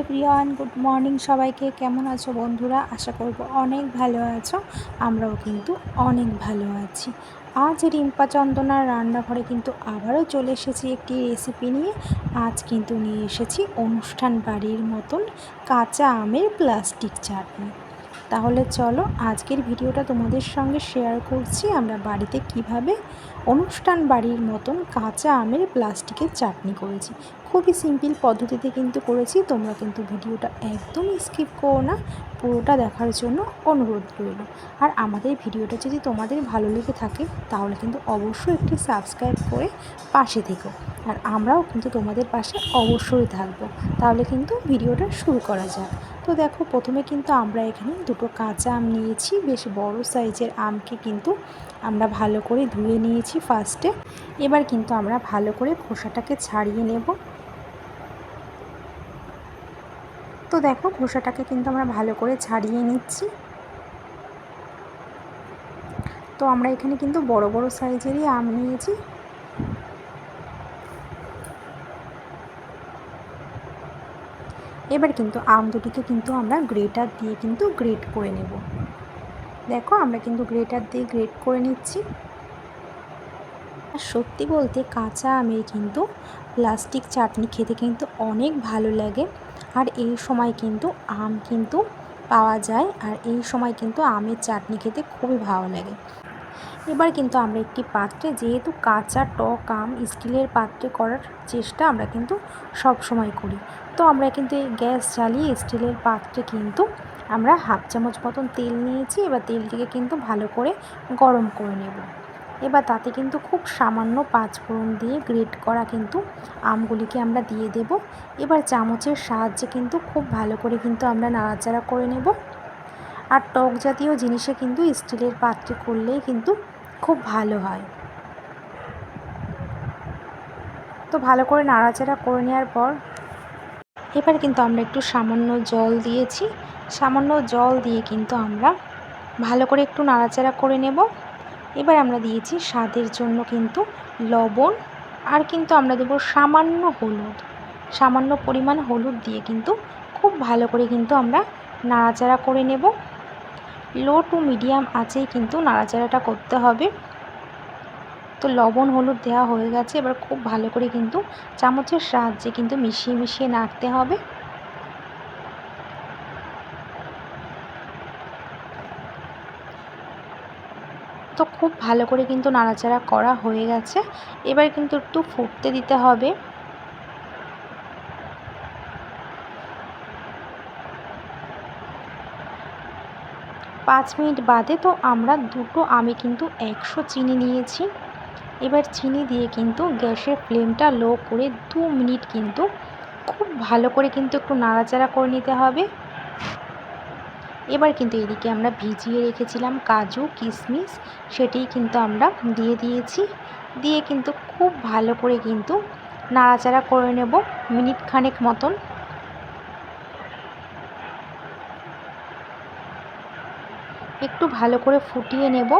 Everyone good morning সবাইকে। কেমন আছো বন্ধুরা? আশা করব অনেক ভালো আছো। আমরাও কিন্তু অনেক ভালো আছি। আজ রিম্পা চন্দনার রান্নাঘরে কিন্তু আবারও চলে এসেছি একটি রেসিপি নিয়ে। আজ কিন্তু নিয়ে এসেছি অনুষ্ঠান বাড়ির মতন কাঁচা আমের প্লাস্টিক চাটনি। তাহলে চলো আজকের ভিডিওটা তোমাদের সঙ্গে শেয়ার করছি। আমরা বাড়িতে কীভাবে অনুষ্ঠান বাড়ির মতন কাঁচা আমের প্লাস্টিকের চাটনি করেছি। খুবই সিম্পল পদ্ধতিতে কিন্তু করেছি। তোমরা কিন্তু ভিডিওটা একদমই স্কিপ করো না। পুরোটা দেখার জন্য অনুরোধ রইল। আর আমাদের ভিডিওটা যদি তোমাদের ভালো লেগে থাকে, তাহলে কিন্তু অবশ্যই একটি সাবস্ক্রাইব করে পাশে থেকো। আর আমরাও কিন্তু তোমাদের পাশে অবশ্যই থাকব। তাহলে কিন্তু ভিডিওটা শুরু করা যাক। তো দেখো, প্রথমে কিন্তু আমরা এখানে দুটো কাঁচা আম নিয়েছি। বেশ বড় সাইজের আমকে কিন্তু আমরা ভালো করে ধুয়ে নিয়েছি ফার্স্টে। এবার কিন্তু আমরা ভালো করে খোসাটাকে ছাড়িয়ে নেব। তো দেখো, খোসাটাকে কিন্তু আমরা ভালো করে ছাড়িয়ে নিচ্ছি। তো আমরা এখানে কিন্তু বড় বড় সাইজেরই আম নিয়েছি। এবার কিন্তু আম দুটিকে কিন্তু আমরা গ্রেটার দিয়ে কিন্তু গ্রেট করে নেব। দেখো আমরা কিন্তু গ্রেটার দিয়ে গ্রেট করে নিচ্ছি। আর সত্যি বলতে কাঁচা আমের কিন্তু প্লাস্টিক চাটনি খেতে কিন্তু অনেক ভালো লাগে। আর এই সময় কিন্তু আম কিন্তু পাওয়া যায়। আর এই সময় কিন্তু আমের চাটনি খেতে খুবই ভালো লাগে। এবার কিন্তু আমরা একটি পাত্রে, যেহেতু কাঁচা টক আম স্টিলের পাত্রে করার চেষ্টা আমরা কিন্তু সব সময় করি। তো আমরা কিন্তু এই গ্যাস জ্বালিয়ে স্টিলের পাত্রে কিন্তু আমরা হাফ চামচ মতন তেল নিয়েছি, এবার তেলটিকে কিন্তু ভালো করে গরম করে নেব। এবার তাতে কিন্তু খুব সামান্য পাঁচফোড়ন দিয়ে গ্রেট করা কিন্তু আমগুলিকে আমরা দিয়ে দেব। এবার চামচের সাহায্যে কিন্তু খুব ভালো করে কিন্তু আমরা নাড়াচাড়া করে নেব। আর টক জাতীয় জিনিসে কিন্তু স্টিলের পাত্রে করলেই কিন্তু খুব ভালো হয়। তো ভালো করে নাড়াচাড়া করে নেওয়ার পর এবার কিন্তু আমরা একটু সামান্য জল দিয়েছি। সামান্য জল দিয়ে কিন্তু আমরা ভালো করে একটু নাড়াচাড়া করে নেব। এবার আমরা দিয়েছি স্বাদের জন্য কিন্তু লবণ আর কিন্তু আমরা দেবো সামান্য হলুদ। সামান্য পরিমাণ হলুদ দিয়ে কিন্তু খুব ভালো করে কিন্তু আমরা নাড়াচাড়া করে নেব। লো টু মিডিয়াম আঁচেই কিন্তু নাড়াচাড়াটা করতে হবে। তো লবণ, হলুদ দেওয়া হয়ে গেছে। এবার খুব ভালো করে কিন্তু চামচের সাহায্যে কিন্তু মিশিয়ে মিশিয়ে নাড়তে হবে। তো খুব ভালো করে কিন্তু নাড়াচাড়া করা হয়ে গেছে। এবার কিন্তু একটু ফুটতে দিতে হবে। পাঁচ মিনিট বাদে তো আমরা দুটো আমি কিন্তু একশো চিনি নিয়েছি। এবার চিনি দিয়ে কিন্তু গ্যাসের ফ্লেমটা লো করে দু মিনিট কিন্তু খুব ভালো করে কিন্তু একটু নাড়াচাড়া করে নিতে হবে। এবার কিন্তু এদিকে আমরা ভিজিয়ে রেখেছিলাম কাজু কিশমিশ সেটি কিন্তু আমরা দিয়ে দিয়েছি। দিয়ে কিন্তু খুব ভালো করে কিন্তু নাড়াচাড়া করে নেব মিনিট খানেক মতন। একটু ভালো করে ফুটিয়ে নেব।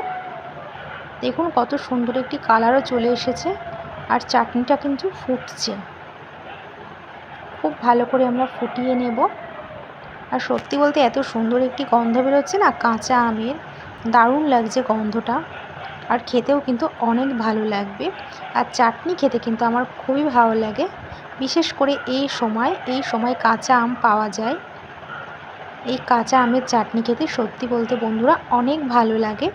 দেখুন কত সুন্দর একটি কালারও চলে এসেছে আর চাটনিটা কিন্তু ফুটছে। খুব ভালো করে আমরা ফুটিয়ে নেব। আর সত্যি বলতে এত সুন্দর একটি গন্ধ বেরোচ্ছে না, কাঁচা আমের। দারুণ লাগছে গন্ধটা। আর খেতেও কিন্তু অনেক ভালো লাগবে। আর চাটনি খেতে কিন্তু আমার খুবই ভালো লাগে। বিশেষ করে এই সময় এই সময় কাঁচা আম পাওয়া যায়। এই কাঁচা আমের চাটনি খেতে সত্যি বলতে বন্ধুরা অনেক ভালো লাগে।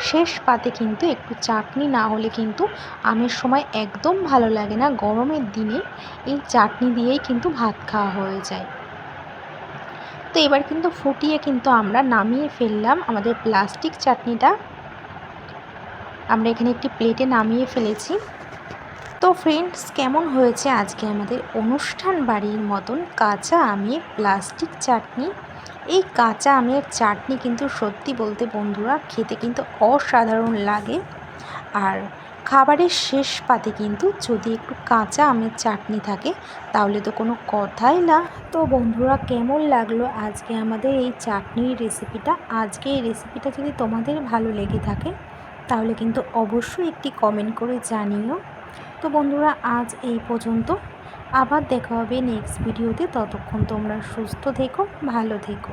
শেষ পাতে কিন্তু একটু চাটনি না হলে কিন্তু আমের সময় একদম ভালো লাগে না। গরমের দিনে এই চাটনি দিয়েই কিন্তু ভাত খাওয়া হয়ে যায়। তো এবার কিন্তু ফুটিয়ে কিন্তু আমরা নামিয়ে ফেললাম আমাদের প্লাস্টিক চাটনিটা। আমরা এখানে একটি প্লেটে নামিয়ে ফেলেছি। তো ফ্রেন্ডস কেমন হয়েছে আজকে আমাদের অনুষ্ঠান বাড়ির মতন কাঁচা আমের প্লাস্টিক চাটনি? এই কাঁচা আমের চাটনি কিন্তু সত্যি বলতে বন্ধুরা খেতে কিন্তু অসাধারণ লাগে। আর খাবারের শেষ পাতে কিন্তু যদি একটু কাঁচা আমের চাটনি থাকে, তাহলে তো কোনো কথাই না। তো বন্ধুরা, কেমন লাগল আজকে আমাদের এই চাটনির রেসিপিটা আজকে এই রেসিপিটা যদি তোমাদের ভালো লেগে থাকে, তাহলে কিন্তু অবশ্যই একটি কমেন্ট করে জানিও। তো বন্ধুরা, আজ এই পর্যন্ত। আবার দেখা হবে নেক্সট ভিডিওতে ততক্ষণ তোমরা সুস্থ থেকো, ভালো থেকো।